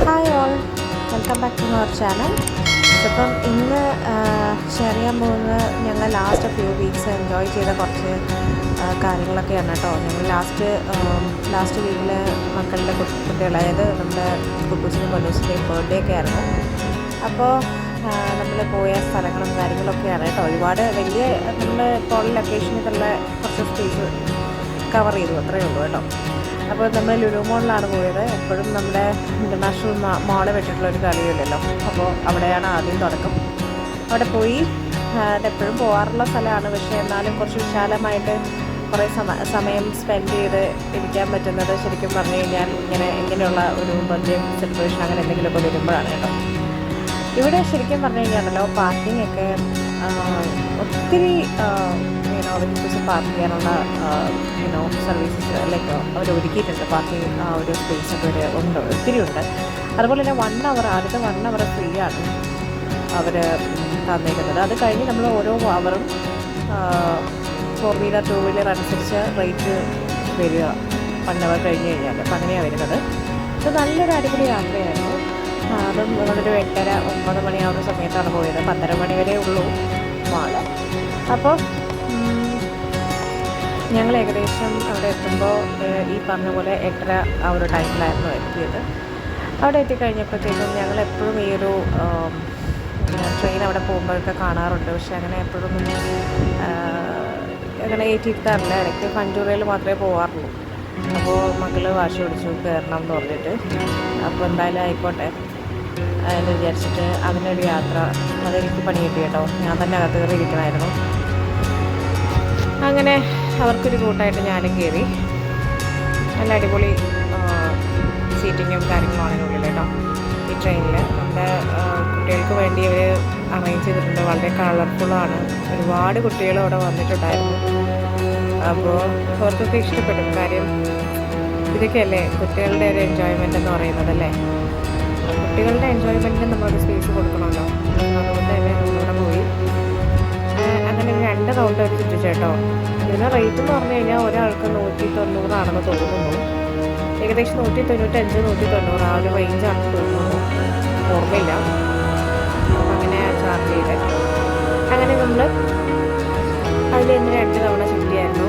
Hi all welcome back to our channel ഇപ്പം ഇന്ന് share ചെയ്യാൻ പോകുന്നത് ഞങ്ങൾ ലാസ്റ്റ് ഫ്യൂ വീക്സ് എൻജോയ് ചെയ്ത കുറച്ച് കാര്യങ്ങളൊക്കെയാണ് കേട്ടോ ഞങ്ങൾ ലാസ്റ്റ് ലാസ്റ്റ് വീക്കിൽ മക്കളുടെ കുട്ടികൾ അതായത് നമ്മുടെ കുട്ടൂസിന്റെയും കൊല്ലൂസിന്റെയും ബർത്ത്ഡേ ഒക്കെ ആയിരുന്നു. അപ്പോൾ നമ്മൾ പോയ സ്ഥലങ്ങളും കാര്യങ്ങളൊക്കെയാണ് കേട്ടോ ഒരുപാട് വലിയ നമ്മൾ ഇപ്പോൾ ലൊക്കേഷനിലുള്ള കുറച്ച് സ്പേസ് കവർ ചെയ്തു. അത്രയേ ഉള്ളൂ കേട്ടോ അപ്പോൾ നമ്മൾ ലുലു മോളിലാണ് പോയത്. എപ്പോഴും നമ്മുടെ ഇന്റർനാഷണൽ വെച്ചിട്ടുള്ള ഒരു കളിയില്ലല്ലോ അപ്പോൾ അവിടെയാണ് ആദ്യം തുടക്കം. അവിടെ പോയി. എപ്പോഴും പോകാറുള്ള സ്ഥലമാണ്. പക്ഷേ എന്നാലും കുറച്ച് വിശാലമായിട്ട് കുറേ സമ സമയം സ്പെൻഡ് ചെയ്ത് ഇരിക്കാൻ പറ്റുന്നത് ശരിക്കും പറഞ്ഞു കഴിഞ്ഞാൽ ഇങ്ങനെ ഇങ്ങനെയുള്ള ഒരു ബർത്ത്ഡേ സെലിബ്രേഷൻ അങ്ങനെ എന്തെങ്കിലുമൊക്കെ വരുമ്പോഴാണ് കേട്ടോ. ഇവിടെ ശരിക്കും പറഞ്ഞു കഴിഞ്ഞാണല്ലോ പാർക്കിംഗ് ഒക്കെ ഒത്തിരി യൂനോ കുറച്ച് പാർക്ക് ചെയ്യാനുള്ള യുനോ സർവീസസ് ലൈക്ക് അവർ ഒരുക്കിയിട്ടുണ്ട്. പാർക്കിംഗ് ആ ഒരു സ്പേസ് ഒക്കെ ഒരു ഉണ്ട് ഒത്തിരി ഉണ്ട്. അതുപോലെ തന്നെ വൺ അവർ അടുത്ത വൺ അവർ ഫ്രീ ആണ് അവർ തന്നേക്കുന്നത് അത് കഴിഞ്ഞ് നമ്മൾ ഓരോ അവറും ഫോർ വീലർ ടു വീലർ അനുസരിച്ച് റേറ്റ് വരിക. വൺ അവർ കഴിഞ്ഞ് കഴിഞ്ഞാൽ അപ്പം അങ്ങനെയാണ് വരുന്നത്. ഇത് നല്ലൊരു അടിപൊളി യാത്രയായിരുന്നു. അതും നമ്മളൊരു എട്ടര ഒമ്പത് മണിയാവുന്ന സമയത്താണ് പോയത്. പത്തര മണി വരെ ഉള്ളൂ മാൾ. അപ്പോൾ ഞങ്ങൾ ഏകദേശം അവിടെ എത്തുമ്പോൾ ഈ പറഞ്ഞ പോലെ എട്ടര ആ ഒരു ടൈമിലായിരുന്നു എത്തിയത്. അവിടെ എത്തിക്കഴിഞ്ഞപ്പോഴത്തേക്കും ഞങ്ങൾ എപ്പോഴും ഈ ഒരു ട്രെയിൻ അവിടെ പോകുമ്പോഴൊക്കെ കാണാറുണ്ട്. പക്ഷേ അങ്ങനെ എപ്പോഴും അങ്ങനെ ഏറ്റിരുത്താറില്ല. ഇടയ്ക്ക് പഞ്ചൂറയിൽ മാത്രമേ പോകാറുള്ളൂ അപ്പോൾ മക്കൾ വാശി പിടിച്ചു കയറണം എന്ന് പറഞ്ഞിട്ട്. അപ്പോൾ എന്തായാലും ആയിക്കോട്ടെ എന്ന് വിചാരിച്ചിട്ട് അതിനൊരു യാത്ര അതെനിക്ക് പണി കിട്ടി കേട്ടോ. ഞാൻ തന്നെ അകത്ത് കയറി ഇരിക്കണമായിരുന്നു അങ്ങനെ അവർക്കൊരു കൂട്ടായിട്ട് ഞാനും കയറി നല്ല അടിപൊളി സീറ്റിങ്ങും കാര്യങ്ങളും അതിനുള്ളിൽ കേട്ടോ. ഈ ട്രെയിനിൽ നമ്മുടെ കുട്ടികൾക്ക് വേണ്ടി അവർ അറേഞ്ച് ചെയ്തിട്ടുണ്ട്. വളരെ കളർഫുള്ളാണ് ഒരുപാട് കുട്ടികൾ അവിടെ വന്നിട്ടുണ്ടായിരുന്നു. അപ്പോൾ അവർക്കൊക്കെ ഇഷ്ടപ്പെടും കാര്യം ഇതൊക്കെയല്ലേ? കുട്ടികളുടെ ഒരു എൻജോയ്മെന്റ് എന്ന് പറയുന്നത് അല്ലേ? കുട്ടികളുടെ എൻജോയ്മെന്റിന് നമ്മളൊരു സ്പേസ് കൊടുക്കണമല്ലോ. അതുകൊണ്ട് തന്നെ അവിടെ പോയി. അങ്ങനെ രണ്ട് റൗണ്ട് അവർ ചുറ്റിച്ചു ഇതിന് റേറ്റ് എന്ന് പറഞ്ഞു കഴിഞ്ഞാൽ ഒരാൾക്ക് നൂറ്റി തൊണ്ണൂറാണെന്ന് തോന്നുന്നു. ഏകദേശം നൂറ്റി തൊണ്ണൂറ്റഞ്ച് നൂറ്റി തൊണ്ണൂറ് ആ ഒരു റേഞ്ചാണ് തോന്നുന്നു. ഓർമ്മയില്ല. അങ്ങനെ ചാർജ് ചെയ്ത്. അങ്ങനെ നമ്മൾ അതിൽ ഇന്ന് രണ്ട് തവണ ചുറ്റിയായിരുന്നു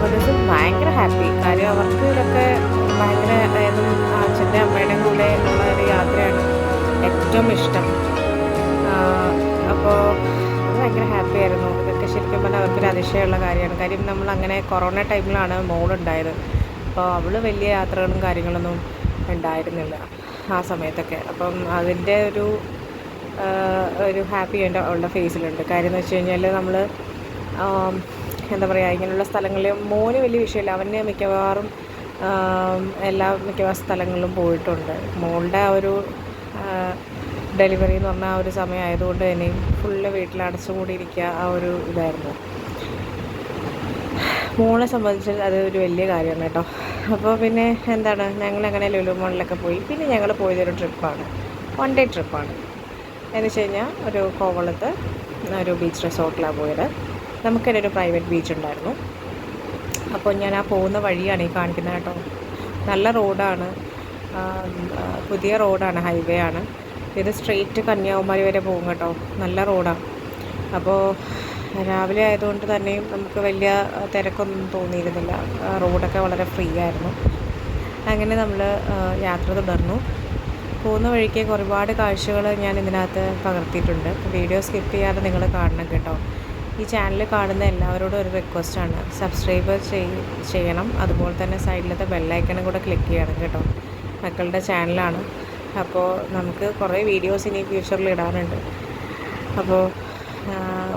കുട്ടൂസും ഭയങ്കര ഹാപ്പി കാര്യം അവർക്ക് ഇതൊക്കെ ഭയങ്കര അതായത് അച്ഛന്റെ അമ്മയുടെ കൂടെ ഉള്ള ഒരു യാത്രയാണ് ഏറ്റവും ഇഷ്ടം. അപ്പോൾ ഭയങ്കര ഹാപ്പി ആയിരുന്നു. ശരിക്കും പറഞ്ഞാൽ അവർക്കൊരു അതിശയമുള്ള കാര്യമാണ്. കാര്യം നമ്മൾ അങ്ങനെ കൊറോണ ടൈമിലാണ് മോളുണ്ടായത്. അപ്പോൾ അവൾ വലിയ യാത്രകളും കാര്യങ്ങളൊന്നും ഉണ്ടായിരുന്നില്ല ആ സമയത്തൊക്കെ. അപ്പം അതിന്റെ ഒരു ഒരു ഹാപ്പി എന്റെ അവളുടെ ഫേസിലുണ്ട്. കാര്യം എന്ന് വെച്ച് കഴിഞ്ഞാൽ നമ്മൾ എന്താ പറയുക ഇങ്ങനെയുള്ള സ്ഥലങ്ങളിൽ മോന് വലിയ വിഷയമില്ല. അവന് മിക്കവാറും എല്ലാ മിക്കവാറും സ്ഥലങ്ങളിലും പോയിട്ടുണ്ട്. മോളുടെ ആ ഒരു ഡെലിവറി എന്ന് പറഞ്ഞാൽ ആ ഒരു സമയം ആയതുകൊണ്ട് തന്നെ ഫുള്ള് വീട്ടിൽ അടച്ചുകൂടിയിരിക്കുക ആ ഒരു ഇതായിരുന്നു. മോളെ സംബന്ധിച്ച് അത് ഒരു വലിയ കാര്യമാണ് കേട്ടോ. അപ്പോൾ പിന്നെ എന്താണ്? ഞങ്ങൾ അങ്ങനെ ലുലു മോളിലൊക്കെ പോയി. പിന്നെ ഞങ്ങൾ പോയതൊരു ട്രിപ്പാണ്. വൺ ഡേ ട്രിപ്പാണ് എന്ന് വെച്ച് കഴിഞ്ഞാൽ ഒരു കോവളത്ത് ഒരു ബീച്ച് റിസോർട്ടിലാണ് പോയത്. നമുക്കൊരു ഒരു പ്രൈവറ്റ് ബീച്ച് ഉണ്ടായിരുന്നു. അപ്പോൾ ഞാൻ ആ പോകുന്ന വഴിയാണ് ഈ കാണിക്കുന്നത് കേട്ടോ. നല്ല റോഡാണ് പുതിയ റോഡാണ് ഹൈവേ ആണ്. ഇത് സ്ട്രെയിറ്റ് കന്യാകുമാരി വരെ പോകും കേട്ടോ. നല്ല റോഡാണ് അപ്പോൾ രാവിലെ ആയതുകൊണ്ട് തന്നെയും നമുക്ക് വലിയ തിരക്കൊന്നും തോന്നിയിരുന്നില്ല. റോഡൊക്കെ വളരെ ഫ്രീ ആയിരുന്നു. അങ്ങനെ നമ്മൾ യാത്ര തുടർന്നു. പോകുന്ന വഴിക്ക് ഒരുപാട് കാഴ്ചകൾ ഞാൻ ഇതിനകത്ത് പകർത്തിയിട്ടുണ്ട്. വീഡിയോ സ്കിപ്പ് ചെയ്യാതെ നിങ്ങൾ കാണണം കേട്ടോ. ഈ ചാനൽ കാണുന്ന എല്ലാവരോടും ഒരു റിക്വസ്റ്റാണ് സബ്സ്ക്രൈബ് ചെയ്യണം. അതുപോലെ തന്നെ സൈഡിലത്തെ ബെല്ലൈക്കണും കൂടെ ക്ലിക്ക് ചെയ്യണം കേട്ടോ. മക്കളുടെ ചാനലാണ് അപ്പോൾ നമുക്ക് കുറേ വീഡിയോസ് ഇനി ഫ്യൂച്ചറിൽ ഇടാനുണ്ട്. അപ്പോൾ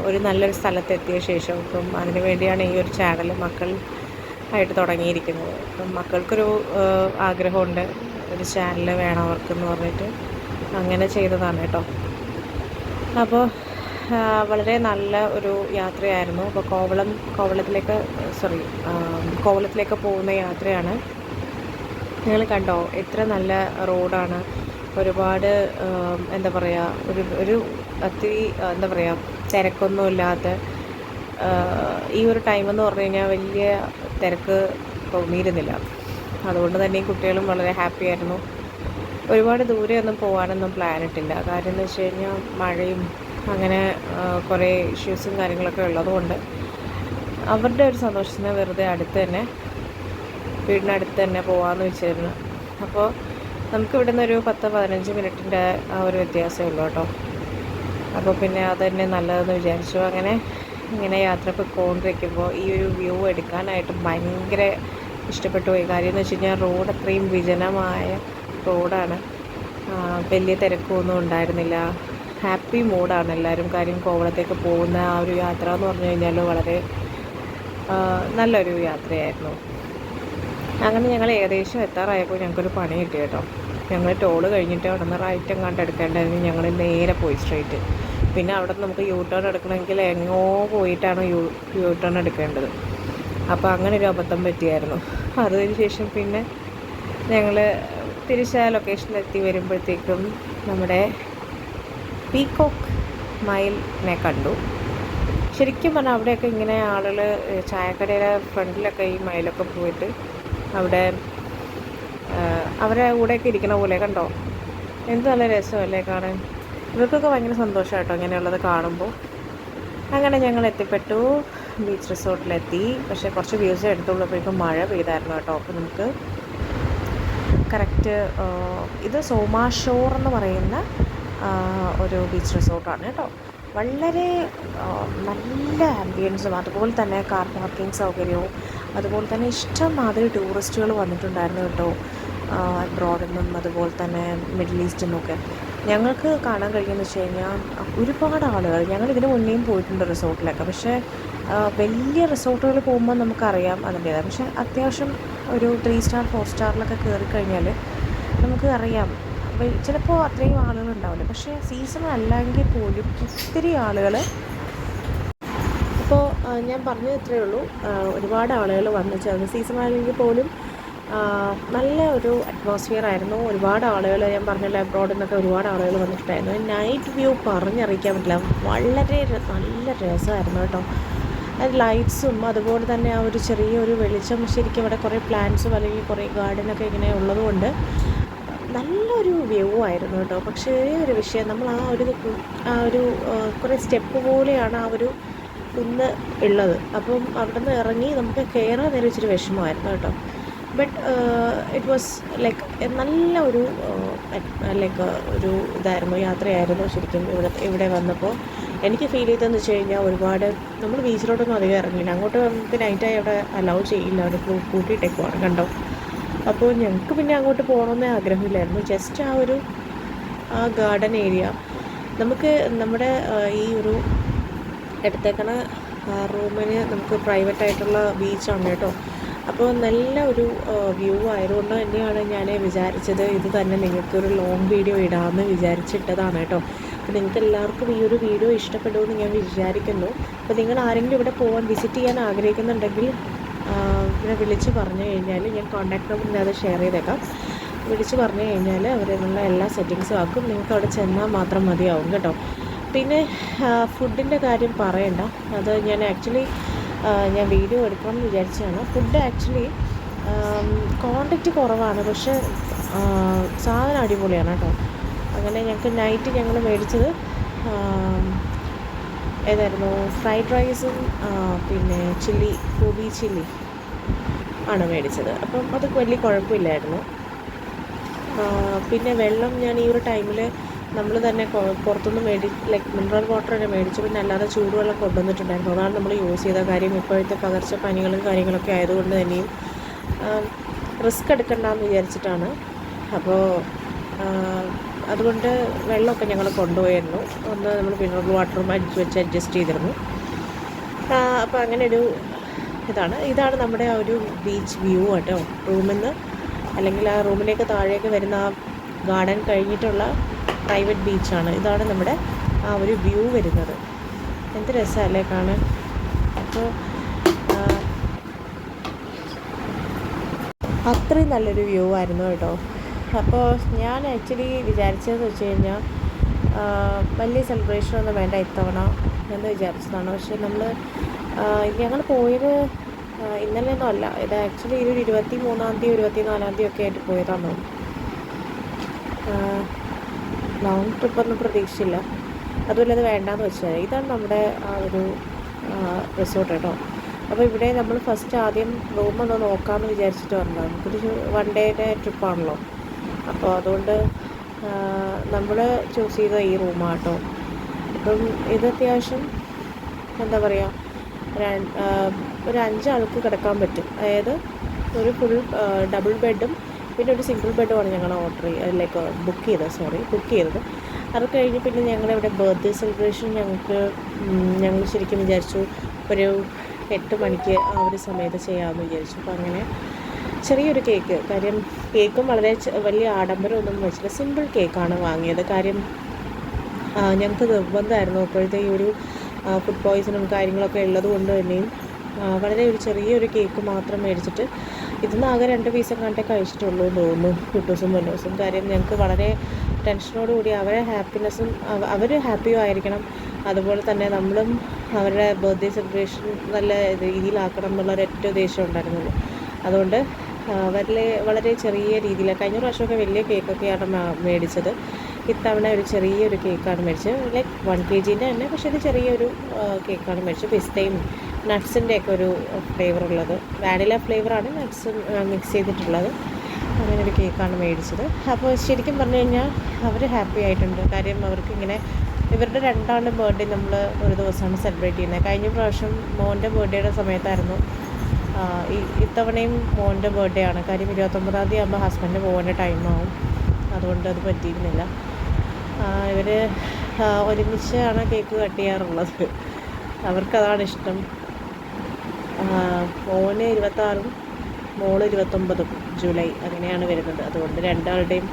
ഒരു നല്ലൊരു സ്ഥലത്തെത്തിയ ശേഷം ഇപ്പം അതിനു വേണ്ടിയാണ് ഈ ഒരു ചാനൽ മക്കൾ ആയിട്ട് തുടങ്ങിയിരിക്കുന്നത്. അപ്പം മക്കൾക്കൊരു ആഗ്രഹമുണ്ട്. ഒരു ചാനൽ വേണം അവർക്കെന്ന് പറഞ്ഞിട്ട് അങ്ങനെ ചെയ്തതാണ് കേട്ടോ. അപ്പോൾ വളരെ നല്ല ഒരു യാത്രയായിരുന്നു. അപ്പോൾ കോവളം കോവളത്തിലേക്ക് സോറി കോവളത്തിലേക്ക് പോകുന്ന യാത്രയാണ്. നിങ്ങൾ കണ്ടോ? എത്ര നല്ല റോഡാണ് ഒരുപാട് എന്താ പറയുക ഒരു ഒരു ഒത്തിരി എന്താ പറയുക തിരക്കൊന്നും ഇല്ലാത്ത ഈ ഒരു ടൈം എന്ന് പറഞ്ഞു കഴിഞ്ഞാൽ വലിയ തിരക്ക് തോന്നിയിരുന്നില്ല. അതുകൊണ്ട് തന്നെ ഈ കുട്ടികളും വളരെ ഹാപ്പി ആയിരുന്നു. ഒരുപാട് ദൂരെ ഒന്നും പോകാനൊന്നും പ്ലാൻ ഇട്ടില്ല. കാര്യം എന്ന് വെച്ച് കഴിഞ്ഞാൽ മഴയും അങ്ങനെ കുറേ ഇഷ്യൂസും കാര്യങ്ങളൊക്കെ ഉള്ളതുകൊണ്ട് അവരുടെ ഒരു സന്തോഷത്തിന് വെറുതെ അടുത്ത് തന്നെ വീടിനടുത്ത് തന്നെ പോകാമെന്ന് വെച്ചിരുന്നു. അപ്പോൾ നമുക്ക് ഇവിടുന്ന് ഒരു പത്ത് പതിനഞ്ച് മിനിറ്റിന്റെ ആ ഒരു വ്യത്യാസമേ ഉള്ളൂ കേട്ടോ. അപ്പോൾ പിന്നെ അത് തന്നെ നല്ലതെന്ന് വിചാരിച്ചു. അങ്ങനെ ഇങ്ങനെ യാത്ര പോയിക്കൊണ്ടിരിക്കുമ്പോൾ ഈ ഒരു വ്യൂ എടുക്കാനായിട്ട് ഭയങ്കര ഇഷ്ടപ്പെട്ടു പോയി. കാര്യം എന്ന് വെച്ച് കഴിഞ്ഞാൽ റോഡ് അത്രയും വിജനമായ റോഡാണ് വലിയ തിരക്കൊന്നും ഉണ്ടായിരുന്നില്ല. ഹാപ്പി മൂഡാണ് എല്ലാവരും. കാര്യം കോവളത്തേക്ക് പോകുന്ന ആ ഒരു യാത്ര എന്ന് പറഞ്ഞു കഴിഞ്ഞാൽ വളരെ നല്ലൊരു യാത്രയായിരുന്നു. അങ്ങനെ ഞങ്ങൾ ഏകദേശം എത്താറായപ്പോൾ ഞങ്ങൾക്കൊരു പണി കിട്ടി കേട്ടോ. ഞങ്ങൾ ടോൾ കഴിഞ്ഞിട്ട് അവിടെ നിന്ന് റൈറ്റ് എങ്ങാണ്ട് എടുക്കേണ്ടതിന് ഞങ്ങൾ നേരെ പോയി സ്ട്രൈറ്റ് പിന്നെ അവിടെ നമുക്ക് യൂ ടേൺ എടുക്കണമെങ്കിൽ എങ്ങോ പോയിട്ടാണ് യൂ യൂ ടേൺ എടുക്കേണ്ടത്. അപ്പോൾ അങ്ങനെ ഒരു അബദ്ധം പറ്റിയായിരുന്നു. അതിന് ശേഷം പിന്നെ ഞങ്ങൾ തിരിച്ച് ലൊക്കേഷനിലെത്തി വരുമ്പോഴത്തേക്കും നമ്മുടെ പീകോക്ക് മയിലിനെ കണ്ടു. ശരിക്കും പറഞ്ഞാൽ അവിടെയൊക്കെ ഇങ്ങനെ ആളുകൾ ചായക്കടയുടെ ഫ്രണ്ടിലൊക്കെ ഈ മയിലൊക്കെ പോയിട്ട് അവിടെ അവരെ കൂടെയൊക്കെ ഇരിക്കണ പോലെ കണ്ടോ? എന്ത് നല്ല രസമല്ലേ കാണാൻ. ഇവർക്കൊക്കെ ഭയങ്കര സന്തോഷമായിട്ടോ ഇങ്ങനെയുള്ളത് കാണുമ്പോൾ. അങ്ങനെ ഞങ്ങൾ എത്തിപ്പെട്ടു. ബീച്ച് റിസോർട്ടിലെത്തി. പക്ഷേ കുറച്ച് വ്യൂസ് എടുത്തുള്ളപ്പോഴേക്കും മഴ പെയ്തായിരുന്നു കേട്ടോ. അപ്പോൾ നമുക്ക് കറക്റ്റ് ഇത് സോമാഷോർ എന്ന് പറയുന്ന ഒരു ബീച്ച് റിസോർട്ടാണ് കേട്ടോ. വളരെ നല്ല ആംബിയൻസും അതുപോലെ തന്നെ കാർ പാർക്കിംഗ് സൗകര്യവും അതുപോലെ തന്നെ ഇഷ്ടംമാതിരി ടൂറിസ്റ്റുകൾ വന്നിട്ടുണ്ടായിരുന്നു കേട്ടോ. അബ്രോഡിൽ നിന്നും അതുപോലെ തന്നെ മിഡിൽ ഈസ്റ്റിൽ നിന്നൊക്കെ. ഞങ്ങൾക്ക് കാണാൻ കഴിയുമെന്ന് വെച്ച് കഴിഞ്ഞാൽ ഒരുപാട് ആളുകൾ ഞങ്ങൾ ഇതിന് മുന്നേയും പോയിട്ടുണ്ട് റിസോർട്ടിലൊക്കെ. പക്ഷേ വലിയ റിസോർട്ടുകൾ പോകുമ്പോൾ നമുക്കറിയാം അതിന്റേതാണ് പക്ഷേ അത്യാവശ്യം ഒരു ത്രീ സ്റ്റാർ ഫോർ സ്റ്റാറിലൊക്കെ കയറി കഴിഞ്ഞാൽ നമുക്ക് അറിയാം. ചിലപ്പോൾ അത്രയും ആളുകൾ ഉണ്ടാവില്ല. പക്ഷേ സീസൺ അല്ലെങ്കിൽ പോലും ഒത്തിരി ആളുകൾ ഞാൻ പറഞ്ഞത് ഇത്രയേ ഉള്ളൂ. ഒരുപാട് ആളുകൾ വന്നു. ചേർന്ന് സീസൺ ആയില്ലെങ്കിൽ പോലും നല്ല ഒരു അറ്റ്മോസ്ഫിയർ ആയിരുന്നു. ഒരുപാട് ആളുകൾ ഞാൻ പറഞ്ഞല്ലോ അബ്രോഡിൽ നിന്നൊക്കെ ഒരുപാട് ആളുകൾ വന്നിട്ടുണ്ടായിരുന്നു. നൈറ്റ് വ്യൂ പറഞ്ഞറിയിക്കാൻ പറ്റില്ല. വളരെ നല്ല രസമായിരുന്നു കേട്ടോ. ലൈറ്റ്സും അതുപോലെ തന്നെ ആ ഒരു ചെറിയൊരു വെളിച്ചം ശരിക്കും അവിടെ കുറേ പ്ലാന്റ്സും അല്ലെങ്കിൽ കുറേ ഗാർഡനൊക്കെ ഇങ്ങനെ ഉള്ളതുകൊണ്ട് നല്ലൊരു വ്യൂ ആയിരുന്നു കേട്ടോ. പക്ഷേ ഒരു വിഷയം നമ്മൾ ആ ഒരു ആ ഒരു കുറേ സ്റ്റെപ്പ് പോലെയാണ് ആ ഒരു കുന്ന് ഉള്ളത്. അപ്പം അവിടെ നിന്ന് ഇറങ്ങി നമുക്ക് കയറാൻ നേരം ഇച്ചിരി വിഷമമായിരുന്നു കേട്ടോ. ബട്ട് ഇറ്റ് വാസ് ലൈക്ക് നല്ല ഒരു ലൈക്ക് ഒരു ഇതായിരുന്നു യാത്രയായിരുന്നു ശരിക്കും ഇവിടെ ഇവിടെ വന്നപ്പോൾ. എനിക്ക് ഫീൽ ചെയ്തതെന്ന് വെച്ച് കഴിഞ്ഞാൽ ഒരുപാട് നമ്മൾ ബീച്ചിലോട്ടൊന്നും അധികം ഇറങ്ങിയില്ല. അങ്ങോട്ട് നമുക്ക് നൈറ്റായി അവിടെ അലൗ ചെയ്യില്ല. അവിടെ കൂട്ടിയിട്ടേക്കുവാണ് കണ്ടോ. അപ്പോൾ ഞങ്ങൾക്ക് പിന്നെ അങ്ങോട്ട് പോകണമെന്നേ ആഗ്രഹമില്ലായിരുന്നു. ജസ്റ്റ് ആ ഒരു ആ ഗാർഡൻ ഏരിയ നമുക്ക് നമ്മുടെ ഈ ഒരു എടുത്തേക്കണ റൂമിന് നമുക്ക് പ്രൈവറ്റ് ആയിട്ടുള്ള ബീച്ചാണ് കേട്ടോ. അപ്പോൾ നല്ല ഒരു വ്യൂ ആയതുകൊണ്ട് തന്നെയാണ് ഞാൻ വിചാരിച്ചത് ഇത് തന്നെ നിങ്ങൾക്കൊരു ലോങ് വീഡിയോ ഇടാമെന്ന് വിചാരിച്ചിട്ടതാണ് കേട്ടോ. അപ്പോൾ നിങ്ങൾക്ക് എല്ലാവർക്കും ഈ ഒരു വീഡിയോ ഇഷ്ടപ്പെടുമെന്ന് ഞാൻ വിചാരിക്കുന്നു. അപ്പോൾ നിങ്ങൾ ആരെങ്കിലും ഇവിടെ പോകാൻ വിസിറ്റ് ചെയ്യാൻ ആഗ്രഹിക്കുന്നുണ്ടെങ്കിൽ പിന്നെ വിളിച്ച് പറഞ്ഞു കഴിഞ്ഞാൽ ഞാൻ കോൺടാക്ട് നമ്പർ ഞാൻ അത് ഷെയർ ചെയ്തേക്കാം. വിളിച്ച് പറഞ്ഞു കഴിഞ്ഞാൽ അവരെന്നുള്ള എല്ലാ സെറ്റിങ്സും ആക്കും. നിങ്ങൾക്ക് അവിടെ ചെന്നാൽ മാത്രം മതിയാവും കേട്ടോ. പിന്നെ ഫുഡിന്റെ കാര്യം പറയണ്ട. അത് ഞാൻ ആക്ച്വലി ഞാൻ വീഡിയോ എടുക്കണം എന്ന് വിചാരിച്ചതാണ്. ഫുഡ് ആക്ച്വലി ക്വാണ്ടിറ്റി കുറവാണ്. പക്ഷേ സാധനം അടിപൊളിയാണ് കേട്ടോ. അങ്ങനെ ഞങ്ങൾക്ക് നൈറ്റ് ഞങ്ങൾ മേടിച്ചത് ഏതായിരുന്നു? ഫ്രൈഡ് റൈസും പിന്നെ ചില്ലി ഗോബി ചില്ലി ആണ് മേടിച്ചത്. അപ്പം അത് വലിയ കുഴപ്പമില്ലായിരുന്നു. പിന്നെ വെള്ളം ഞാൻ ഈ ഒരു ടൈമിൽ നമ്മൾ തന്നെ പുറത്തുനിന്ന് മേടി ലൈക്ക് മിനറൽ വാട്ടർ തന്നെ മേടിച്ചു പിന്നെ അല്ലാതെ ചൂടുവെള്ളം കൊണ്ടുവന്നിട്ടുണ്ടായിരുന്നു. അതാണ് നമ്മൾ യൂസ് ചെയ്ത കാര്യം. ഇപ്പോഴത്തെ പകർച്ചപ്പനികളും കാര്യങ്ങളൊക്കെ ആയതുകൊണ്ട് തന്നെയും റിസ്ക് എടുക്കണ്ടെന്ന് വിചാരിച്ചിട്ടാണ്. അപ്പോൾ അതുകൊണ്ട് വെള്ളമൊക്കെ ഞങ്ങൾ കൊണ്ടുപോയിരുന്നു. ഒന്ന് നമ്മൾ മിനറൽ വാട്ടറും അടിച്ച് വെച്ച് അഡ്ജസ്റ്റ് ചെയ്തിരുന്നു. അപ്പോൾ അങ്ങനെ ഒരു ഇതാണ്. ഇതാണ് നമ്മുടെ ആ ഒരു ബീച്ച് വ്യൂ കേട്ടോ. റൂമിൽ നിന്ന് അല്ലെങ്കിൽ ആ റൂമിലേക്ക് താഴേക്ക് വരുന്ന ആ ഗാർഡൻ കഴിഞ്ഞിട്ടുള്ള പ്രൈവറ്റ് ബീച്ചാണ്. ഇതാണ് നമ്മുടെ ആ ഒരു വ്യൂ വരുന്നത്. എന്ത് രസമല്ലേ കാണാൻ? അപ്പോൾ അത്രയും നല്ലൊരു വ്യൂ ആയിരുന്നു കേട്ടോ. അപ്പോൾ ഞാൻ ആക്ച്വലി വിചാരിച്ചതെന്ന് വെച്ച് കഴിഞ്ഞാൽ വലിയ സെലിബ്രേഷനൊന്നും വേണ്ട ഇത്തവണ എന്ന് വിചാരിച്ചതാണ്. പക്ഷേ നമ്മൾ ഞങ്ങൾ പോയത് ഇന്നലെ അല്ല. ഇത് ആക്ച്വലി ഒരു ഇരുപത്തി മൂന്നാം തീയതി ഇരുപത്തി നാലാം തീയതി ഒക്കെ ആയിട്ട് പോയതാണ് ലോങ് ട്രിപ്പൊന്നും പ്രതീക്ഷിച്ചില്ല അതുപോലെ അത് വേണ്ടാന്ന് വെച്ചാൽ ഇതാണ് നമ്മുടെ ആ ഒരു റിസോർട്ട് കേട്ടോ. അപ്പോൾ ഇവിടെ നമ്മൾ ഫസ്റ്റ് ആദ്യം റൂം ഒന്ന് നോക്കാമെന്ന് വിചാരിച്ചിട്ട് വന്നതാണ് നമുക്കൊരു വൺ ഡേയുടെ ട്രിപ്പാണല്ലോ അപ്പോൾ അതുകൊണ്ട് നമ്മൾ ചൂസ് ചെയ്ത ഈ റൂമാണ് കേട്ടോ. അപ്പം ഇത് അത്യാവശ്യം എന്താ പറയുക ഒരു അഞ്ചാൾക്ക് കിടക്കാൻ പറ്റും. അതായത് ഒരു ഫുൾ ഡബിൾ ബെഡും പിന്നെ ഒരു സിംഗിൾ ബെഡുമാണ് ഞങ്ങൾ ഓർഡർ ലൈക്ക് ബുക്ക് ചെയ്തത് സോറി ബുക്ക് ചെയ്തത്. അത് കഴിഞ്ഞ് പിന്നെ ഞങ്ങളിവിടെ ബർത്ത്ഡേ സെലിബ്രേഷൻ ഞങ്ങൾക്ക് ഞങ്ങൾ ശരിക്കും വിചാരിച്ചു ഒരു എട്ട് മണിക്ക് ആ ഒരു സമയത്ത് ചെയ്യാമെന്ന് വിചാരിച്ചു. അപ്പോൾ അങ്ങനെ ചെറിയൊരു കേക്ക് കാര്യം കേക്കും വളരെ വലിയ ആഡംബരമൊന്നും വെച്ചില്ല. സിമ്പിൾ കേക്കാണ് വാങ്ങിയത്. കാര്യം ഞങ്ങൾക്ക് നിർബന്ധമായിരുന്നു അപ്പോഴത്തെ ഈ ഒരു ഫുഡ് പോയ്സണും കാര്യങ്ങളൊക്കെ ഉള്ളത് കൊണ്ട് തന്നെയും വളരെ ഒരു ചെറിയൊരു കേക്ക് മാത്രം മേടിച്ചിട്ട് ഇതിന്ന് ആകെ രണ്ട് പീസും കണ്ടേ കഴിച്ചിട്ടുള്ളൂ എന്ന് തോന്നുന്നു. കുട്ടൂസും മുന്നൂസും കാര്യം ഞങ്ങൾക്ക് വളരെ ടെൻഷനോടുകൂടി അവരെ ഹാപ്പിനെസ്സും അവർ ഹാപ്പിയും ആയിരിക്കണം. അതുപോലെ തന്നെ നമ്മളും അവരുടെ ബർത്ത്ഡേ സെലിബ്രേഷൻ നല്ല രീതിയിലാക്കണം എന്നുള്ള ഒരൊറ്റ ഉദ്ദേശം ഉണ്ടായിരുന്നുള്ളൂ അതുകൊണ്ട് അവരിൽ വളരെ ചെറിയ രീതിയിൽ കഴിഞ്ഞ പ്രാവശ്യമൊക്കെ വലിയ കേക്കൊക്കെയാണ് മേടിച്ചത്. ഇത്തവണ ഒരു ചെറിയൊരു കേക്കാണ് മേടിച്ചത്. ലൈക്ക് വൺ കെ ജീന്റെ തന്നെ പക്ഷേ ഇത് ചെറിയൊരു കേക്കാണ് മേടിച്ചത്. പിസ്തയും നട്ട്സിന്റെ ഒക്കെ ഒരു ഫ്ലേവർ ഉള്ളത് വാനില ഫ്ലേവറാണ് നട്ട്സ് മിക്സ് ചെയ്തിട്ടുള്ളത്. അങ്ങനെ ഒരു കേക്കാണ് മേടിച്ചത്. അപ്പോൾ ശരിക്കും പറഞ്ഞു കഴിഞ്ഞാൽ അവർ ഹാപ്പി ആയിട്ടുണ്ട്. കാര്യം അവർക്ക് ഇങ്ങനെ ഇവരുടെ രണ്ടാളുടെ ബർത്ത്ഡേ നമ്മൾ ഒരു ദിവസമാണ് സെലിബ്രേറ്റ് ചെയ്യുന്നത്. കഴിഞ്ഞ പ്രാവശ്യം മോന്റെ ബർത്ത്ഡേയുടെ സമയത്തായിരുന്നു. ഈ ഇത്തവണയും മോന്റെ ബർത്ത്ഡേ ആണ്. കാര്യം ഇരുപത്തൊമ്പതാം തീയതി ആകുമ്പോൾ ഹസ്ബൻഡ് പോകേണ്ട ടൈമാവും അതുകൊണ്ട് അത് പറ്റിയിരുന്നില്ല. ഇവർ ഒരുമിച്ചാണ് കേക്ക് കട്ട് ചെയ്യാറുള്ളത്. അവർക്കതാണ് ഇഷ്ടം. മോന് ഇരുപത്താറും മോൾ ഇരുപത്തൊമ്പതും ജൂലൈ അങ്ങനെയാണ് വരുന്നത്. അതുകൊണ്ട് രണ്ടാളുടെയും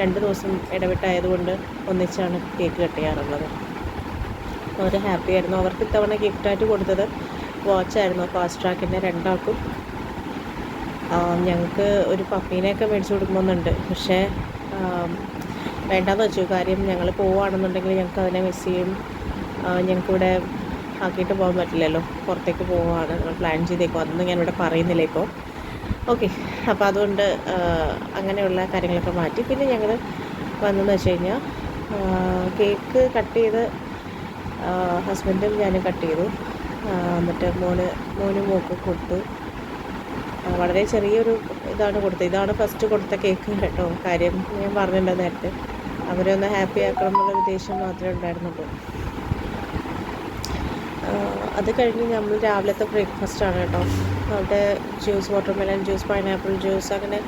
രണ്ട് ദിവസം ഇടവിട്ടായതുകൊണ്ട് ഒന്നിച്ചാണ് കേക്ക് കട്ട് ചെയ്യാറുള്ളത്. ഹാപ്പി ആയിരുന്നു. അവർക്ക് ഇത്തവണ ഗിഫ്റ്റായിട്ട് കൊടുത്തത് വാച്ചായിരുന്നു ഫാസ്റ്റ് ട്രാക്കിന്റെ രണ്ടാൾക്കും ഞങ്ങൾക്ക് ഒരു പപ്പീനെയൊക്കെ മേടിച്ചു കൊടുക്കുമെന്നുണ്ട് പക്ഷേ വേണ്ടാന്ന് വെച്ചു. കാര്യം ഞങ്ങൾ പോവുകയാണെന്നുണ്ടെങ്കിൽ ഞങ്ങൾക്ക് അതിനെ മിസ് ചെയ്യും. ഞങ്ങൾക്കിവിടെ ആക്കിയിട്ട് പോകാൻ പറ്റില്ലല്ലോ. പുറത്തേക്ക് പോവുകയാണ് നിങ്ങൾ പ്ലാൻ ചെയ്തേക്കോ അതൊന്നും ഞാനിവിടെ പറയുന്നില്ല ഇപ്പോൾ ഓക്കെ അപ്പോൾ അതുകൊണ്ട് അങ്ങനെയുള്ള കാര്യങ്ങളൊക്കെ മാറ്റി. പിന്നെ ഞങ്ങൾ വന്നെന്ന് വെച്ച് കഴിഞ്ഞാൽ കേക്ക് കട്ട് ചെയ്ത് ഹസ്ബൻഡും ഞാനും കട്ട് ചെയ്തു. എന്നിട്ട് മോന് മോനും മോക്കും കൊടുത്തു. വളരെ ചെറിയൊരു ഇതാണ് കൊടുത്തത്. ഇതാണ് ഫസ്റ്റ് കൊടുത്ത കേക്ക് കേട്ടോ. കാര്യം ഞാൻ പറഞ്ഞിട്ടുണ്ടോ നേരത്തെ. അവരെ ഒന്ന് ഹാപ്പി ആക്കണം എന്നുള്ള ഉദ്ദേശം മാത്രമേ ഉണ്ടായിരുന്നുള്ളൂ. അത് കഴിഞ്ഞ് നമ്മൾ രാവിലത്തെ ആണ് കേട്ടോ. അവിടെ juice watermelon juice pineapple juice അങ്ങനെ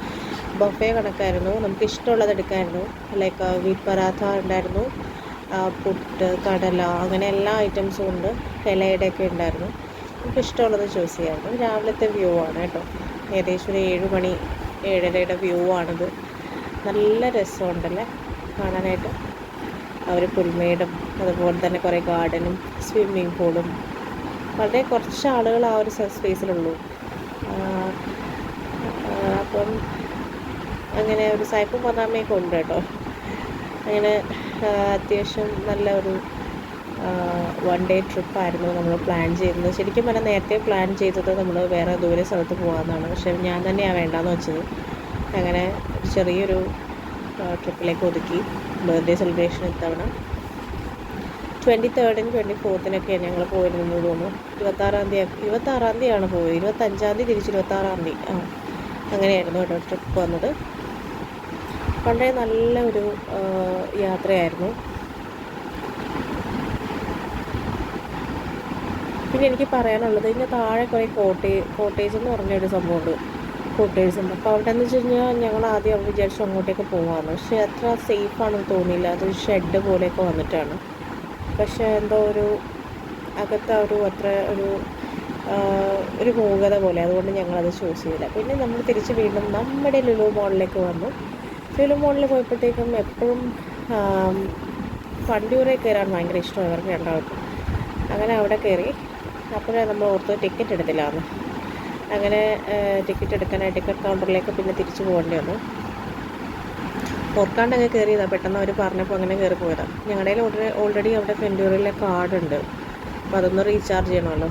ബൊഫേ കണക്കായിരുന്നു. നമുക്ക് ഇഷ്ടമുള്ളത് എടുക്കാമായിരുന്നു ലൈക്ക് വീറ്റ് പരാത്ത ഉണ്ടായിരുന്നു. പുട്ട് കടല അങ്ങനെ എല്ലാ ഐറ്റംസും ഉണ്ട്. ഇലയുടെ ഒക്കെ ഉണ്ടായിരുന്നു. നമുക്ക് ഇഷ്ടമുള്ളത് ചൂസ് ചെയ്യാമായിരുന്നു രാവിലത്തെ വ്യൂ ആണ് കേട്ടോ. ഏകദേശം ഒരു ഏഴ് മണി ഏഴരയുടെ വ്യൂ ആണിത്. നല്ല രസമുണ്ടല്ലേ? കാണാനായിട്ട്. അവർ പുൽമേടും അതുപോലെ തന്നെ കുറേ ഗാർഡനും സ്വിമ്മിംഗ് പൂളും. വളരെ കുറച്ച് ആളുകൾ ആ ഒരു സ്പേസിലുള്ളൂ. അപ്പം അങ്ങനെ ഒരു സായിപ്പും പതാമയൊക്കെ ഉണ്ട് കേട്ടോ. അങ്ങനെ അത്യാവശ്യം നല്ല ഒരു വൺ ഡേ ട്രിപ്പായിരുന്നു നമ്മൾ പ്ലാൻ ചെയ്തത്. ശരിക്കും പറഞ്ഞാൽ നേരത്തെ പ്ലാൻ ചെയ്തത് നമ്മൾ വേറെ ദൂരെ സ്ഥലത്ത് പോകാമെന്നാണ് പക്ഷേ ഞാൻ തന്നെയാണ് വേണ്ടാന്ന് വെച്ചത്. അങ്ങനെ ചെറിയൊരു ട്രിപ്പിലേക്ക് ഒതുക്കി. ബർത്ത്ഡേ സെലിബ്രേഷൻ ഇത്തവണ. ട്വന്റി തേർഡിനും ട്വന്റി ഫോർത്തിനൊക്കെയാണ് ഞങ്ങൾ പോയിരുന്നത് തോന്നുന്നു. ഇരുപത്താറാം തീയതി ഇരുപത്താറാം തീയതിയാണ് പോയത്. ഇരുപത്തഞ്ചാം തീയതി തിരിച്ച് ഇരുപത്താറാം തീയതി. ആ അങ്ങനെയായിരുന്നു കേട്ടോ ട്രിപ്പ് വന്നത്. വളരെ നല്ല ഒരു യാത്രയായിരുന്നു. പിന്നെ എനിക്ക് പറയാനുള്ളത് ഇതിന്റെ താഴെ കുറേ കോട്ടേ കോട്ടേജ് എന്ന് പറഞ്ഞൊരു സംഭവമുണ്ട് കോട്ടേഴ്സ് ഉണ്ട്. അപ്പോൾ അവിടെ എന്ന് വെച്ച് കഴിഞ്ഞാൽ ഞങ്ങൾ ആദ്യം വിചാരിച്ചു അങ്ങോട്ടേക്ക് പോകാമെന്ന് പക്ഷേ അത്ര സേഫാണെന്ന് തോന്നിയില്ല. അതൊരു ഷെഡ് പോലെയൊക്കെ വന്നിട്ടാണ്. പക്ഷേ എന്തോ ഒരു അകത്ത് ഒരു അത്ര ഒരു ഒരു മൂകത പോലെ. അതുകൊണ്ട് ഞങ്ങളത് ചൂസ് ചെയ്തില്ല. പിന്നെ നമ്മൾ തിരിച്ച് വീണ്ടും നമ്മുടെ ലുലു മോളിലേക്ക് വന്നു. ലുലു മോളിൽ പോയപ്പോഴത്തേക്കും എപ്പോഴും വണ്ടിയൂരെ കയറാൻ ഭയങ്കര ഇഷ്ടമാണ് അവർക്ക് രണ്ടാൾക്കും. അങ്ങനെ അവിടെ കയറി. അപ്പോഴേ നമ്മൾ ഓർത്ത് ടിക്കറ്റ് എടുത്തില്ലാന്ന്. അങ്ങനെ ടിക്കറ്റ് എടുക്കാനായി ടിക്കറ്റ് കൗണ്ടറിലേക്ക് പിന്നെ തിരിച്ചു പോകേണ്ടി വന്നു. ഓർക്കാണ്ടങ്ങ് കയറിയതാണ് പെട്ടെന്ന് അവർ പറഞ്ഞപ്പോൾ അങ്ങനെ കയറി പോയതാണ് ഞങ്ങളുടെ ഓൾറെഡി ഓൾറെഡി അവിടെ ഫെൻഡൂറിലെ കാർഡുണ്ട് അപ്പോൾ അതൊന്ന് റീചാർജ് ചെയ്യണമല്ലോ.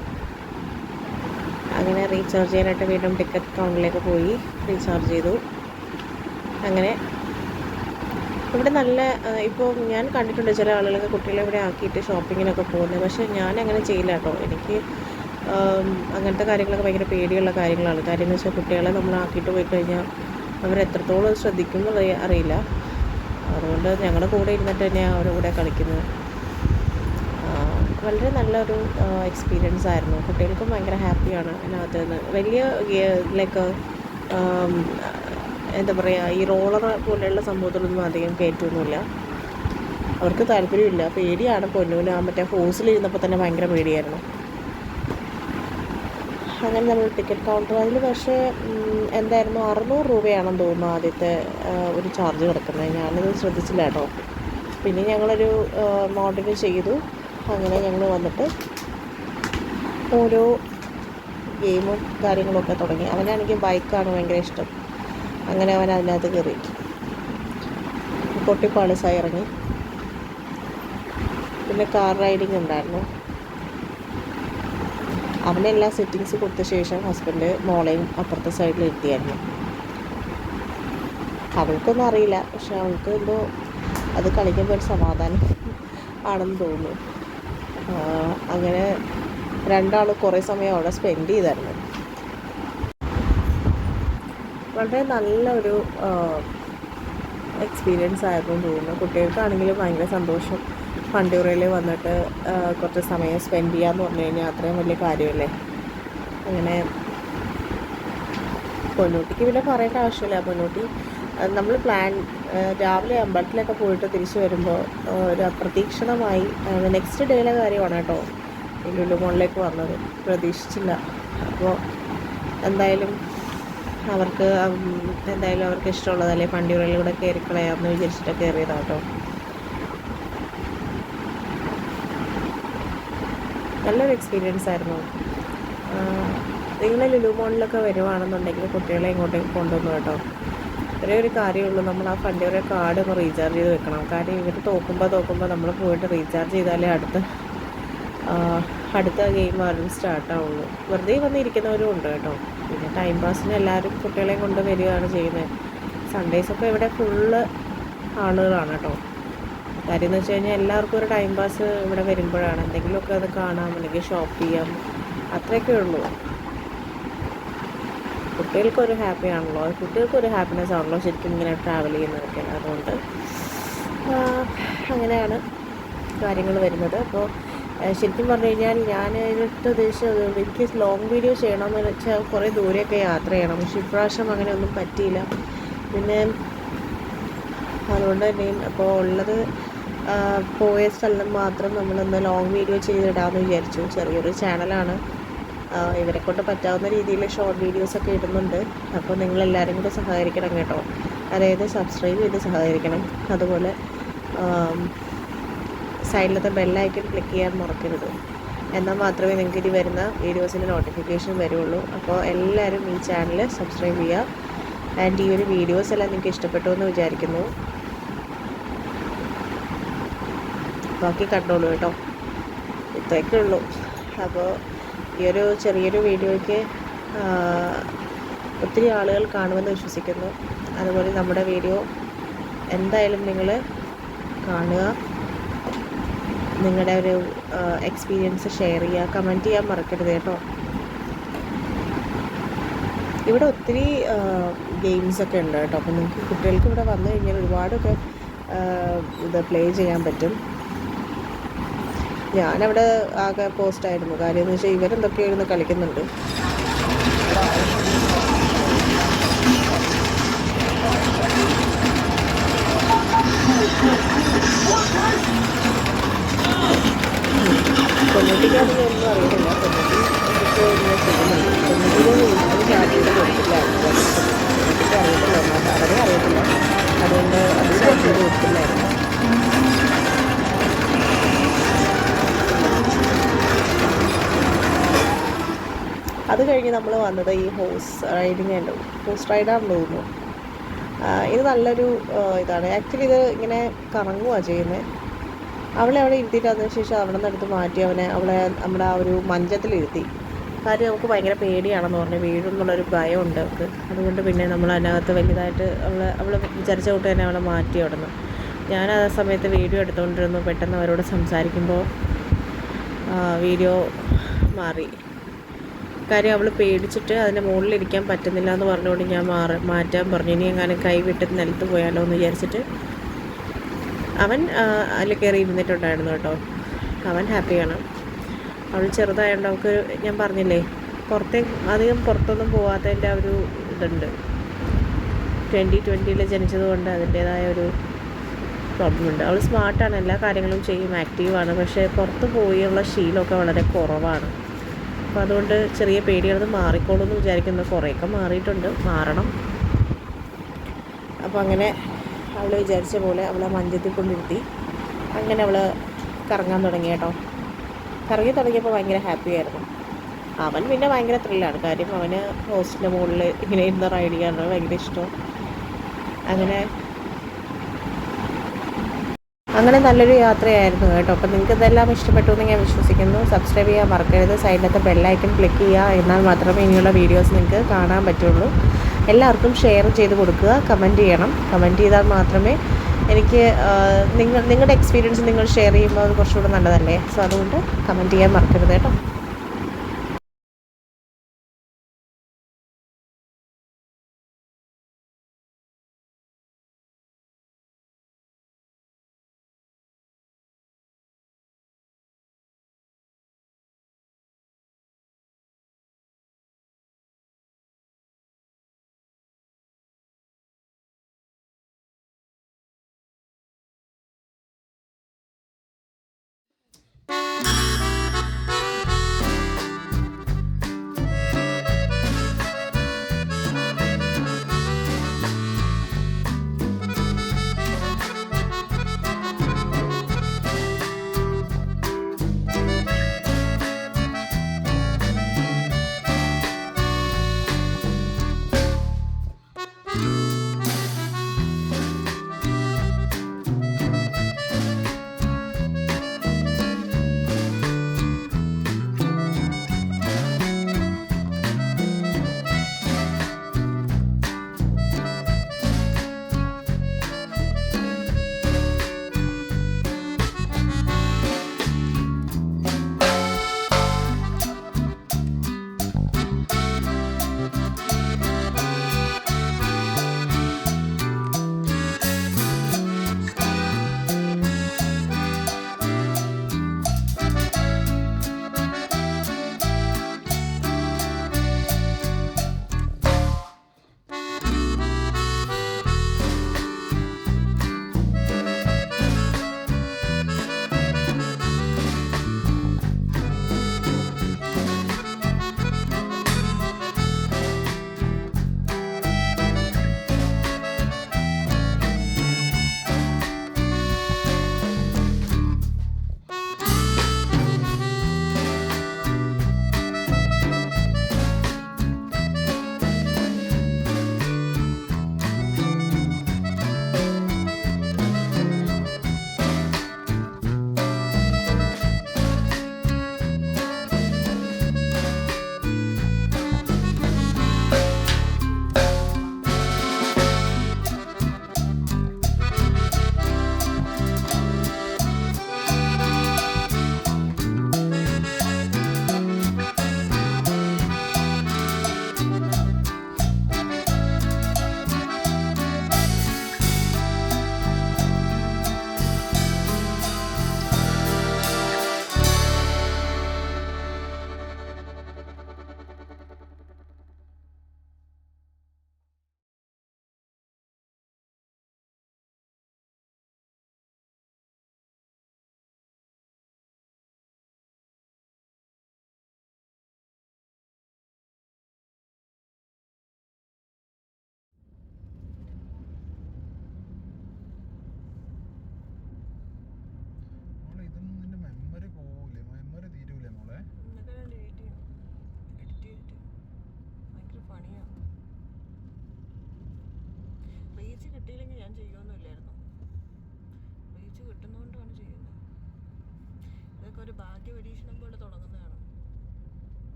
അങ്ങനെ റീചാർജ് ചെയ്യാനായിട്ട് വീണ്ടും ടിക്കറ്റ് കൗണ്ടറിലേക്ക് പോയി റീചാർജ് ചെയ്തു. അങ്ങനെ ഇവിടെ നല്ല ഇപ്പോൾ ഞാൻ കണ്ടിട്ടുണ്ട് ചില ആളുകളൊക്കെ കുട്ടികളെ ഇവിടെ ആക്കിയിട്ട് ഷോപ്പിങ്ങിനൊക്കെ പോകുന്നത്. പക്ഷേ ഞാൻ അങ്ങനെ ചെയ്യില്ല കേട്ടോ. എനിക്ക് അങ്ങനത്തെ കാര്യങ്ങളൊക്കെ ഭയങ്കര പേടിയുള്ള കാര്യങ്ങളാണ്. കാര്യം എന്ന് വെച്ചാൽ കുട്ടികളെ നമ്മൾ ആക്കിയിട്ട് പോയി കഴിഞ്ഞാൽ അവരെത്രത്തോളം ശ്രദ്ധിക്കും എന്ന് അറിയില്ല. അതുകൊണ്ട് ഞങ്ങളുടെ കൂടെ ഇരുന്നിട്ട് തന്നെയാണ് അവരുടെ കൂടെ കളിക്കുന്നത്. വളരെ നല്ലൊരു എക്സ്പീരിയൻസ് ആയിരുന്നു. കുട്ടികൾക്കും ഭയങ്കര ഹാപ്പിയാണ് അതിനകത്ത് നിന്ന്. വലിയ ലൈക്ക് എന്താ പറയുക ഈ റോളർ പോലെയുള്ള സംഭവത്തിലൊന്നും അധികം കയറ്റൊന്നുമില്ല. അവർക്ക് താല്പര്യമില്ല. പേടിയാണ് പൊന്നൂല മറ്റേ ഹോസിലിരുന്നപ്പോൾ തന്നെ ഭയങ്കര പേടിയായിരുന്നു. അങ്ങനെ നമ്മൾ ടിക്കറ്റ് കൗണ്ടർ അതിൽ പക്ഷേ എന്തായിരുന്നു അറുന്നൂറ് രൂപയാണെന്ന് തോന്നുന്നു ആദ്യത്തെ ഒരു ചാർജ് കിടക്കുന്നത്. ഞാനത് ശ്രദ്ധിച്ചില്ല കേട്ടോ. പിന്നെ ഞങ്ങളൊരു മോഡിഫൈ ചെയ്തു. അങ്ങനെ ഞങ്ങൾ വന്നിട്ട് ഓരോ ഗെയിമും കാര്യങ്ങളൊക്കെ തുടങ്ങി. അവനാണെങ്കിൽ ബൈക്കാണ് ഭയങ്കര ഇഷ്ടം. അങ്ങനെ അവൻ അതിനകത്ത് കയറി. പൊട്ടിപ്പാളിസായി ഇറങ്ങി. പിന്നെ കാർ റൈഡിങ് ഉണ്ടായിരുന്നു. അവനെല്ലാം സെറ്റിങ്സ് കൊടുത്ത ശേഷം ഹസ്ബൻഡ് മോളെയും അപ്പുറത്തെ സൈഡിൽ എത്തിയായിരുന്നു. അവൾക്കൊന്നും അറിയില്ല. പക്ഷെ അവൾക്ക് എന്തോ അത് കളിക്കുമ്പോൾ ഒരു സമാധാനം ആണെന്ന് തോന്നുന്നു. അങ്ങനെ രണ്ടാൾ കുറേ സമയം അവിടെ സ്പെൻഡ് ചെയ്തായിരുന്നു. വളരെ നല്ലൊരു എക്സ്പീരിയൻസ് ആയിരുന്നു തോന്നുന്നു. കുട്ടികൾക്കാണെങ്കിലും ഭയങ്കര സന്തോഷം. പണ്ടിയുറയിൽ വന്നിട്ട് കുറച്ച് സമയം സ്പെൻഡ് ചെയ്യാന്ന് പറഞ്ഞു കഴിഞ്ഞാൽ അത്രയും വലിയ കാര്യമല്ലേ? അങ്ങനെ പൊന്നൂട്ടിക്ക് പിന്നെ പറയേണ്ട ആവശ്യമില്ല. പൊന്നൂട്ടി നമ്മൾ പ്ലാൻ രാവിലെ അമ്പലത്തിലൊക്കെ പോയിട്ട് തിരിച്ചു വരുമ്പോൾ ഒരു അപ്രതീക്ഷിതമായി നെക്സ്റ്റ് ഡേയിലെ കാര്യമാണ് കേട്ടോ ലുലു മോളിലേക്ക് വന്നത്. പ്രതീക്ഷിച്ചില്ല. അപ്പോൾ എന്തായാലും അവർക്ക് എന്തായാലും അവർക്ക് ഇഷ്ടമുള്ളതല്ലേ പണ്ടിയുറയിലൂടെ കയറിക്കളയാമെന്ന് വിചാരിച്ചിട്ട് കയറിയതാണ് നല്ലൊരു എക്സ്പീരിയൻസ് ആയിരുന്നു. നിങ്ങൾ ലുലു മോളിലൊക്കെ വരുവാണെന്നുണ്ടെങ്കിൽ കുട്ടികളെ ഇങ്ങോട്ടേക്ക് കൊണ്ടുവന്നു കേട്ടോ. ഒരേ ഒരു കാര്യമുള്ളൂ നമ്മൾ ആ ഫണ്ടിയുടെ കാർഡ് ഒന്ന് റീചാർജ് ചെയ്ത് വെക്കണം. കാര്യം ഇവർ തോക്കുമ്പോൾ തോക്കുമ്പോൾ നമ്മൾ പോയിട്ട് റീചാർജ് ചെയ്താലേ അടുത്ത അടുത്ത ഗെയിം ആരും സ്റ്റാർട്ടാവുള്ളൂ വെറുതെ വന്നിരിക്കുന്നവരും ഉണ്ട് കേട്ടോ. പിന്നെ ടൈം പാസിന് എല്ലാവരും കുട്ടികളെയും കൊണ്ട് വരികയാണ് ചെയ്യുന്നത്. സൺഡേസൊക്കെ ഇവിടെ ഫുള്ള് ആളുകളാണ് കേട്ടോ. കാര്യം എന്ന് വെച്ച് കഴിഞ്ഞാൽ എല്ലാവർക്കും ഒരു ടൈം പാസ് ഇവിടെ വരുമ്പോഴാണ്. എന്തെങ്കിലുമൊക്കെ അത് കാണാം അല്ലെങ്കിൽ ഷോപ്പ് ചെയ്യാം. അത്രയൊക്കെ ഉള്ളൂ. കുട്ടികൾക്കൊരു ഹാപ്പി ആണല്ലോ. കുട്ടികൾക്കൊരു ഹാപ്പിനെസ് ആണല്ലോ ശരിക്കും ഇങ്ങനെ ട്രാവൽ ചെയ്യുന്നതൊക്കെ. അതുകൊണ്ട് അങ്ങനെയാണ് കാര്യങ്ങൾ വരുന്നത്. അപ്പോൾ ശരിക്കും പറഞ്ഞു കഴിഞ്ഞാൽ ഞാൻ ഇട്ട ഉദ്ദേശം എനിക്ക് ലോങ് വീഡിയോ ചെയ്യണമെന്ന് വെച്ചാൽ കുറേ ദൂരെയൊക്കെ യാത്ര ചെയ്യണം. പക്ഷെ ഇപ്രാവശ്യം അങ്ങനെയൊന്നും പറ്റിയില്ല. പിന്നെ അതുകൊണ്ട് തന്നെയും അപ്പോൾ ഉള്ളത് പോയ സ്ഥലം മാത്രം നമ്മളൊന്ന് ലോങ് വീഡിയോ ചെയ്തിടാമെന്ന് വിചാരിച്ചു. ചെറിയൊരു ചാനലാണ് ഇവരെ കൊണ്ട് പറ്റാവുന്ന രീതിയിൽ ഷോർട്ട് വീഡിയോസൊക്കെ ഇടുന്നുണ്ട്. അപ്പോൾ നിങ്ങളെല്ലാവരും കൂടെ സഹകരിക്കണം കേട്ടോ. അതായത് സബ്സ്ക്രൈബ് ചെയ്ത് സഹകരിക്കണം. അതുപോലെ സൈഡിലത്തെ ബെല്ലൈക്കൺ ക്ലിക്ക് ചെയ്യാൻ മറക്കരുത്. എന്നാൽ മാത്രമേ നിങ്ങൾക്ക് ഇനി വരുന്ന വീഡിയോസിന്റെ നോട്ടിഫിക്കേഷൻ വരുള്ളൂ. അപ്പോൾ എല്ലാവരും ഈ ചാനൽ സബ്സ്ക്രൈബ് ചെയ്യുക. ആൻഡ് ഈ ഒരു വീഡിയോസ് എല്ലാം നിങ്ങൾക്ക് ഇഷ്ടപ്പെട്ടു എന്ന് വിചാരിക്കുന്നു. ബാക്കി കണ്ടോളൂ കേട്ടോ. ഇത്രയൊക്കെ ഉള്ളൂ. അപ്പോൾ ഈ ഒരു ചെറിയൊരു വീഡിയോയ്ക്ക് ഒത്തിരി ആളുകൾ കാണുമെന്ന് വിശ്വസിക്കുന്നു. അതുപോലെ നമ്മുടെ വീഡിയോ എന്തായാലും നിങ്ങൾ കാണുക. നിങ്ങളുടെ ഒരു എക്സ്പീരിയൻസ് ഷെയർ ചെയ്യുക. കമന്റ് ചെയ്യാൻ മറക്കരുത് കേട്ടോ. ഇവിടെ ഒത്തിരി ഗെയിംസ് ഒക്കെ ഉണ്ട് കേട്ടോ. അപ്പോൾ നിങ്ങൾക്ക് കുട്ടികൾക്ക് ഇവിടെ വന്നു കഴിഞ്ഞാൽ ഒരുപാടൊക്കെ ഇത് പ്ലേ ചെയ്യാൻ പറ്റും. ഞാനവിടെ ആകെ പോസ്റ്റായിരുന്നു കാര്യം എന്ന് വെച്ചാൽ ഇവരെന്തൊക്കെയോ ഇരുന്ന് കളിക്കുന്നുണ്ട്. വന്നത് ഈ ഹോഴ്സ് റൈഡിങ് ഉണ്ട് ഹോഴ്സ് റൈഡാണെന്ന് തോന്നുന്നു. ഇത് നല്ലൊരു ഇതാണ്. ആക്ച്വലി ഇത് ഇങ്ങനെ കറങ്ങുകയാണ് ചെയ്യുന്നത് അവളെ അവിടെ ഇരുത്തിയിട്ട് അതിന് ശേഷം അവിടെ നിന്ന് എടുത്ത് മാറ്റി അവനെ അവളെ നമ്മുടെ ആ ഒരു മഞ്ചത്തിലിരുത്തി. കാര്യം നമുക്ക് ഭയങ്കര പേടിയാണെന്ന് പറഞ്ഞു. വീഴുന്നുള്ളൊരു ഭയമുണ്ട് അവൾക്ക്. അതുകൊണ്ട് പിന്നെ നമ്മൾ അതിനകത്ത് വലിയതായിട്ട് അവളെ അവൾ വിചാരിച്ച കൂട്ട് തന്നെ അവളെ മാറ്റി അവിടെ നിന്ന് ഞാൻ ആ സമയത്ത് വീഡിയോ എടുത്തുകൊണ്ടിരുന്നു. പെട്ടെന്ന് അവരോട് സംസാരിക്കുമ്പോൾ വീഡിയോ മാറി. കാര്യം അവൾ പേടിച്ചിട്ട് അതിന്റെ മുകളിലിരിക്കാൻ പറ്റുന്നില്ല എന്ന് പറഞ്ഞുകൊണ്ട് ഞാൻ മാറി മാറ്റാൻ പറഞ്ഞു. ഇനി എങ്ങാനും കൈ വിട്ട് നിലത്ത് പോയാലോ എന്ന് വിചാരിച്ചിട്ട് അവൻ അതിൽ കയറി ഇരുന്നിട്ടുണ്ടായിരുന്നു കേട്ടോ. അവൻ ഹാപ്പിയാണ് അവൾ ചെറുതായതുകൊണ്ട് അവൾക്ക് ഞാൻ പറഞ്ഞില്ലേ പുറത്തേ അധികം പുറത്തൊന്നും പോകാത്തതിന്റെ ഒരു ഇതുണ്ട്. ട്വന്റി ട്വന്റിയിൽ ജനിച്ചതുകൊണ്ട് അതിന്റേതായ ഒരു പ്രോബ്ലം ഉണ്ട്. അവൾ സ്മാർട്ടാണ് എല്ലാ കാര്യങ്ങളും ചെയ്യും ആക്റ്റീവാണ് പക്ഷേ പുറത്ത് പോയുള്ള ശീലമൊക്കെ വളരെ കുറവാണ്. അപ്പോൾ അതുകൊണ്ട് ചെറിയ പേടികളത് മാറിക്കോളും എന്ന് വിചാരിക്കുന്നു. കുറേയൊക്കെ മാറിയിട്ടുണ്ട്. മാറണം. അപ്പോൾ അങ്ങനെ അവൾ വിചാരിച്ച പോലെ അവളെ മഞ്ചത്തിൽ കൊണ്ടിരുത്തി അങ്ങനെ അവൾ കറങ്ങാൻ തുടങ്ങി കേട്ടോ. കറങ്ങി തുടങ്ങിയപ്പോൾ ഭയങ്കര ഹാപ്പി ആയിരുന്നു. അവൻ പിന്നെ ഭയങ്കര ത്രില്ലാണ് കാര്യം അവന് ഹോസ്റ്റലിന്റെ മുകളിൽ ഇങ്ങനെ ഇരുന്ന് റൈഡ് ചെയ്യാനാണ് ഭയങ്കര ഇഷ്ടം. അങ്ങനെ അങ്ങനെ നല്ലൊരു യാത്രയായിരുന്നു കേട്ടോ. അപ്പോൾ നിങ്ങൾക്ക് ഇതെല്ലാം ഇഷ്ടപ്പെട്ടു എന്ന് ഞാൻ വിശ്വസിക്കുന്നു. സബ്സ്ക്രൈബ് ചെയ്യാൻ മറക്കരുത്. സൈഡിലത്തെ ബെല്ലൈക്കൺ ക്ലിക്ക് ചെയ്യുക. എന്നാൽ മാത്രമേ ഇനിയുള്ള വീഡിയോസ് നിങ്ങൾക്ക് കാണാൻ പറ്റുള്ളൂ. എല്ലാവർക്കും ഷെയർ ചെയ്ത് കൊടുക്കുക. കമന്റ് ചെയ്യണം. കമന്റ് ചെയ്താൽ മാത്രമേ എനിക്ക് നിങ്ങൾ നിങ്ങളുടെ എക്സ്പീരിയൻസ് നിങ്ങൾ ഷെയർ ചെയ്യുമ്പോൾ അത് കുറച്ചുകൂടെ നല്ലതല്ലേ? സോ അതുകൊണ്ട് കമന്റ് ചെയ്യാൻ മറക്കരുത് കേട്ടോ.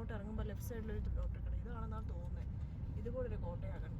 ഇങ്ങോട്ട് ഇറങ്ങുമ്പോൾ ലെഫ്റ്റ് സൈഡിലൊരു ഡോക്ടർ കട. ഇത് കാണുന്നതാണ് തോന്നുന്നത് ഇതുപോലൊരു കൂടെ കോട്ടയാകണ്ട